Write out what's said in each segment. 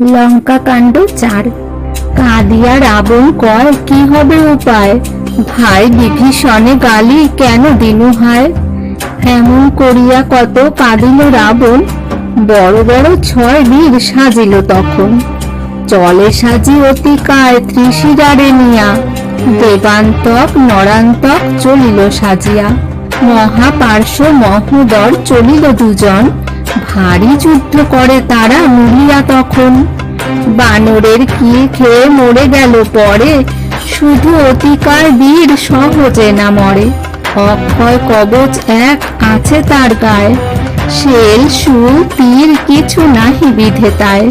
লঙ্কা কাণ্ড চার। কাঁদিয়া রাবণ কয়, কি হবে উপায়? ভাই বিভীষণে গালি কেন দিনু হায়? এমন করিয়া কত কাঁদিল রাবণ, বড় বড় ছয় বীর সাজিল তখন। চলে সাজি অতিকায় ত্রিশিরারে নিয়া, দেবান্তক নরান্তক চলিল সাজিয়া। মহাপার্শ্ব মহোদর চলিল দুজন ভারী যুদ্ধ করে তারা মিলিয়া তখন। বানরের কি খেয়ে মরে গেল পরে, শুধু অতিকার বীর সহজে না মরে। অক্ষয় কবচ এক আছে তার গায়ে, শেল, শুল, তীর কিছু নাহি বিধেতায়।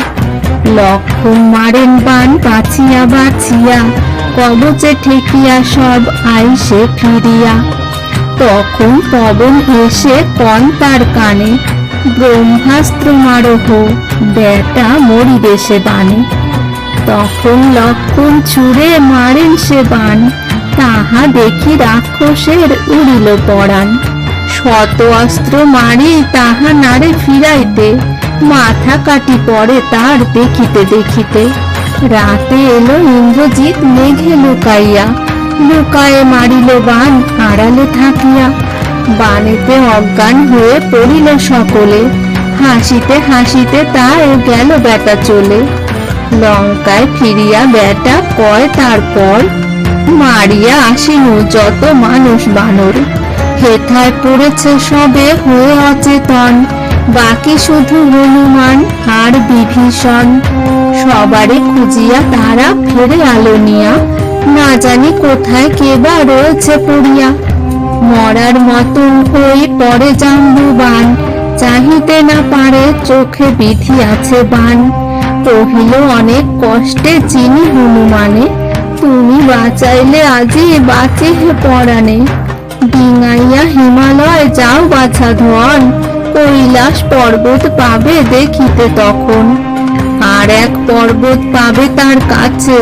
লক্ষণ মারেন বান বাঁচিয়া বাঁচিয়া, কবচে ঠেকিয়া সব আইসে ফিরিয়া। তখন পবন এসে কন তার কানে ব্রহ্মাস্ত্র মারহ বেটা মরিবে সে বানে তখন লক্ষণ ছুঁড়ে মারেন সে বান তাহা দেখি রাক্ষসের উড়িল পরাণ। শত অস্ত্র মারি তাহা নারে ফিরাইতে, মাথা কাটি পড়ে তার দেখিতে দেখিতে। রাতে এলো ইন্দ্রজিৎ মেঘে লুকাইয়া, লুকায়ে মারিল বান আড়ালে থাকিয়া। বানেতে অজ্ঞান হয়ে পড়িল সকলে। হাসিতে হাসিতে তার গেল বেটা চলে। লঙ্কায় ফিরিয়া বেটা কয় তারপর, মারিয়া আসিনু যত মানুষ বানর। হেথায় পড়েছে সবে হয়ে অচেতন। বাকি শুধু হনুমান আর বিভীষণ। সবারে খুঁজিয়া তারা ফেরে আলো নিয়া। না জানি কোথায় কে বা রয়েছে পড়িয়া। মরার মতন হয়ে পড়ে জাম্বুবান। চাহিতে না পারে চোখে বিধি আছে বান। কহিল, অনেক কষ্টে চিনি হনুমানে, তুমি বাঁচাইলে আজি বাঁচি হে পরাণে। ডিঙাইয়া হিমালয় যাও বাছা ধন, কৈলাস পর্বত পাবে দেখিতে তখন। আর এক পর্বত পাবে তার কাছে,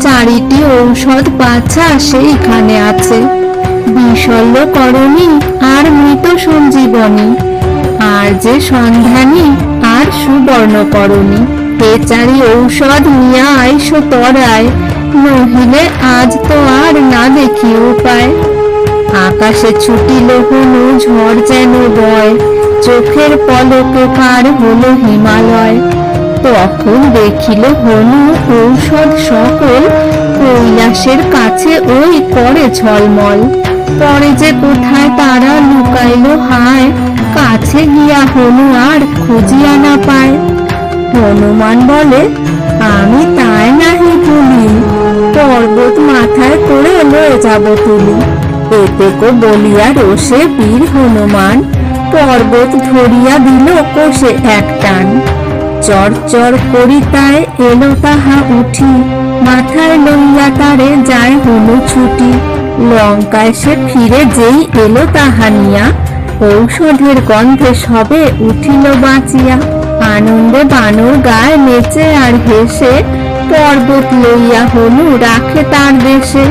চারিটি ঔষধ পাছা সেইখানে আছে। বিশল্য করণী আর মৃত সঞ্জীবনী। আর যে সন্ধানী আর সুবর্ণ করণী। এ চারি ঔষধ নিয়া আইসো তরায় নহিলে আজ তো আর না দেখি উপায়। আকাশে ছুটিল হলো ঝড় যেন বয়। চোখের পলকে পার হলো হিমালয়। তখন দেখিল হনু ঔষধ সকল কৈলাসের কাছে ওই করে ঝলমল। পরে যে কোথায় তারা লুকাইল, হায়, কাছে গিয়া হনু আর খুঁজিয়া না পায়। হনুমান বলে, আমি তাই নাহি তুলি পর্বত মাথায় করে লয়ে যাব তুলি এতে কো বলিয়া রোষে বীর হনুমান, পর্বত ধরিয়া দিল কোষে এক টান। চর চর করি তাই এলো তাহা উঠি, মাথায় লইয়া তারে যায় হলো ছুটি। লঙ্কায় সে ফিরে যেই এলো তাহা নিয়া, ঔষধের গন্ধে সবে উঠিল বাঁচিয়া। আনন্দে বানর গায়ে নেচে আর হেসে পর্বত লইয়া হনু রাখে তার দেশে।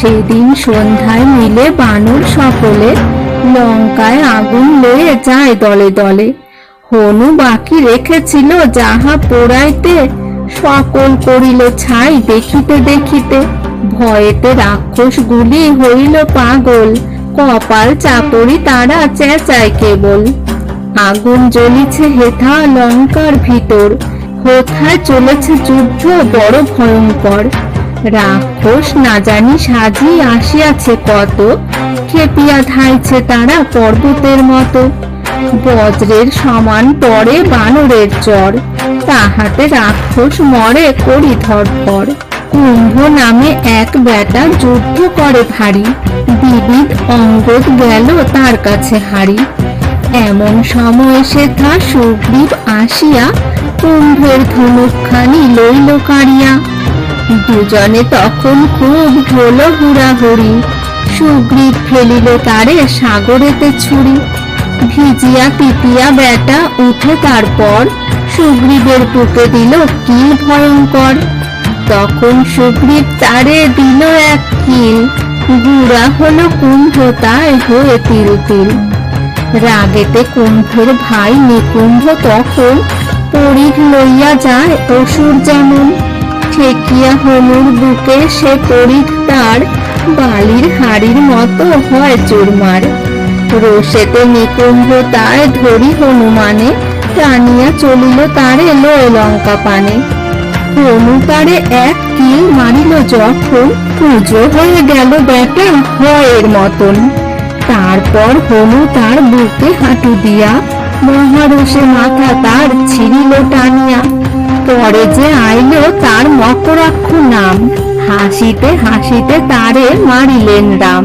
সেদিন সন্ধ্যায় মিলে বানর সকলে লঙ্কায় আগুন লয়ে যায় দলে দলে। হনু বাকি রেখেছিল যাহা পোড়াইতে, সকল করিল ছাই দেখিতে দেখিতে। ভয়েতে রাক্ষস গুলি হইল পাগল। কপাল চাপড়ি তারা চেঁচায় কেবল। আগুন জ্বলিছে হেথা লঙ্কার ভিতর। কোথায় চলেছে যুদ্ধ বড় ভয়ঙ্কর। রাক্ষস না জানি সাজি আসিয়াছে কত, খেপিয়া ধাইছে তারা পর্বতের মতো। বজ্রের সমান পরে বানরের চর তাহাতে রাক্ষস মরে করি ধরপর কুম্ভ নামে এক বেটা যুদ্ধ করে ভারী। বিবিধ অঙ্গদ গেল তার কাছে হারি। এমন সময় সেথা সুগ্রীব আসিয়া কুম্ভের ধনুকখানি লইল কাড়িয়া। দুজনে তখন খুব হলো হুড়াহুড়ি। সুগ্রীব ফেলিল তারে সাগরেতে ছুরি ভিজিয়া তিতিয়া বেটা উঠে তারপর সুগ্রীবের বুকে দিল, কি ভয়ঙ্কর! তখন সুগ্রীব তারে দিল এক কিল গুড়া হলো কুম্ভ তাই হয়ে তিল তিল। রাগেতে কুম্ভের ভাই নিকুম্ভ তখন পরিখ লইয়া যায় অসুর যেমন। ঠেকিয়া হনুর বুকে সে পরিখ তার, বালির হাড়ির মতো হয় চুরমার। রোষেতে নিকুম্ভ তার ধরি হনুমানে, টানিয়া চলিল তারে লয় লঙ্কা পানে। হনু তারে এক কিল মারিল যখন পুজো হয়ে গেল বেটা হয়ের মতন। তারপর হনু তার বুকে হাঁটু দিয়া মহারসে মাথা তার ছিঁড়িল টানিয়া। পরে যে আইল তার মকরাক্ষ নাম, হাসিতে হাসিতে তারে মারিলেন রাম।